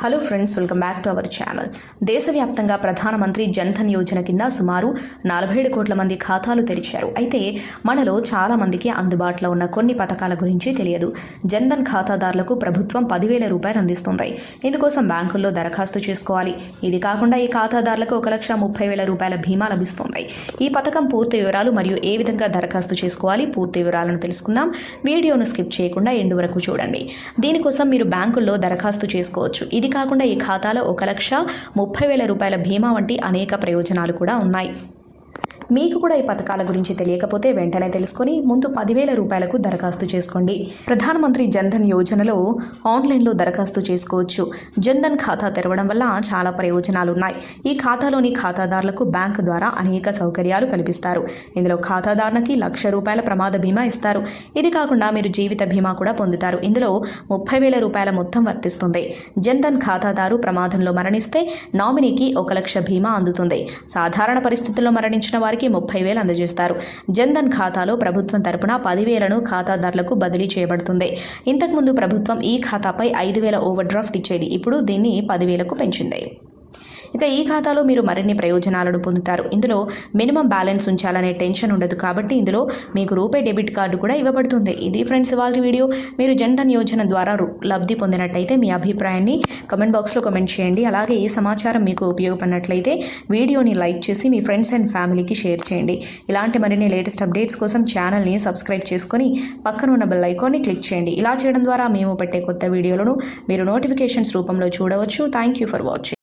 Hello friends welcome back to our channel. దేశవ్యాప్తంగా ప్రధానమంత్రి జన్ధన్ యోజన కింద సుమారు నలభై ఏడు కోట్ల మంది ఖాతాలు తెరిచారు. అయితే మనలో చాలామందికి అందుబాటులో ఉన్న కొన్ని పథకాల గురించి తెలియదు. జన్ధన్ ఖాతాదారులకు ప్రభుత్వం పదివేల రూపాయలు అందిస్తుంది. ఇందుకోసం బ్యాంకుల్లో దరఖాస్తు చేసుకోవాలి. ఇది కాకుండా ఈ ఖాతాదారులకు ఒక లక్ష ముప్పై వేల రూపాయల బీమా లభిస్తుంది. ఈ పథకం పూర్తి వివరాలు మరియు ఏ విధంగా దరఖాస్తు చేసుకోవాలి పూర్తి వివరాలను తెలుసుకుందాం. వీడియోను స్కిప్ చేయకుండా ఎండు వరకు చూడండి. దీనికోసం మీరు బ్యాంకుల్లో దరఖాస్తు చేసుకోవచ్చు. ఇది కాకుండా ఈ ఖాతాలో ఒక లక్ష ముప్పై వేల రూపాయల బీమా వంటి అనేక ప్రయోజనాలు కూడా ఉన్నాయి. మీకు కూడా ఈ పథకాల గురించి తెలియకపోతే వెంటనే తెలుసుకొని ముందు పదివేల రూపాయలకు దరఖాస్తు చేసుకోండి. ప్రధానమంత్రి జన్ధన్ యోజనలో ఆన్లైన్లో దరఖాస్తు చేసుకోవచ్చు. జన్ధన్ ఖాతా తెరవడం వల్ల చాలా ప్రయోజనాలు ఉన్నాయి ఈ ఖాతాలోని ఖాతాదారులకు బ్యాంకు ద్వారా అనేక సౌకర్యాలు కల్పిస్తారు. ఇందులో ఖాతాదారునికి లక్ష రూపాయల ప్రమాద బీమా ఇస్తారు. ఇది కాకుండా మీరు జీవిత బీమా కూడా పొందుతారు. ఇందులో ముప్పై వేల రూపాయల మొత్తం వర్తిస్తుంది. జన్ధన్ ఖాతాదారు ప్రమాదంలో మరణిస్తే నామినీకి ఒక లక్ష బీమా అందుతుంది. సాధారణ పరిస్థితుల్లో మరణించిన వారికి ముప్పై వేలు అందజేస్తారు. జన్ధన్ ఖాతాలో ప్రభుత్వం తరపున పదివేలను ఖాతాదారులకు బదిలీ చేయబడుతుంది. ఇంతకుముందు ప్రభుత్వం ఈ ఖాతాపై ఐదు వేల ఓవర్ డ్రాఫ్ట్ ఇచ్చేది. ఇప్పుడు దీన్ని పదివేలకు పెంచింది. ఇక ఈ ఖాతాలో మీరు మరిన్ని ప్రయోజనాలను పొందుతారు. ఇందులో మినిమం బ్యాలెన్స్ ఉంచాలనే టెన్షన్ ఉండదు కాబట్టి ఇందులో మీకు రూపే డెబిట్ కార్డు కూడా ఇవ్వబడుతుంది. ఇది ఫ్రెండ్స్ వాళ్ళ వీడియో. మీరు జన్ధన్ యోజన ద్వారా లబ్ధి పొందినట్టయితే మీ అభిప్రాయాన్ని కమెంట్ బాక్స్లో కమెంట్ చేయండి. అలాగే ఈ సమాచారం మీకు ఉపయోగపడినట్లయితే వీడియోని లైక్ చేసి మీ ఫ్రెండ్స్ అండ్ ఫ్యామిలీకి షేర్ చేయండి. ఇలాంటి మరిన్ని లేటెస్ట్ అప్డేట్స్ కోసం ఛానల్ని సబ్స్క్రైబ్ చేసుకొని పక్కన ఉన్న బెల్ ఐకాన్ని క్లిక్ చేయండి. ఇలా చేయడం ద్వారా మేము పెట్టే కొత్త వీడియోలను మీరు నోటిఫికేషన్స్ రూపంలో చూడవచ్చు. Thank you for watching.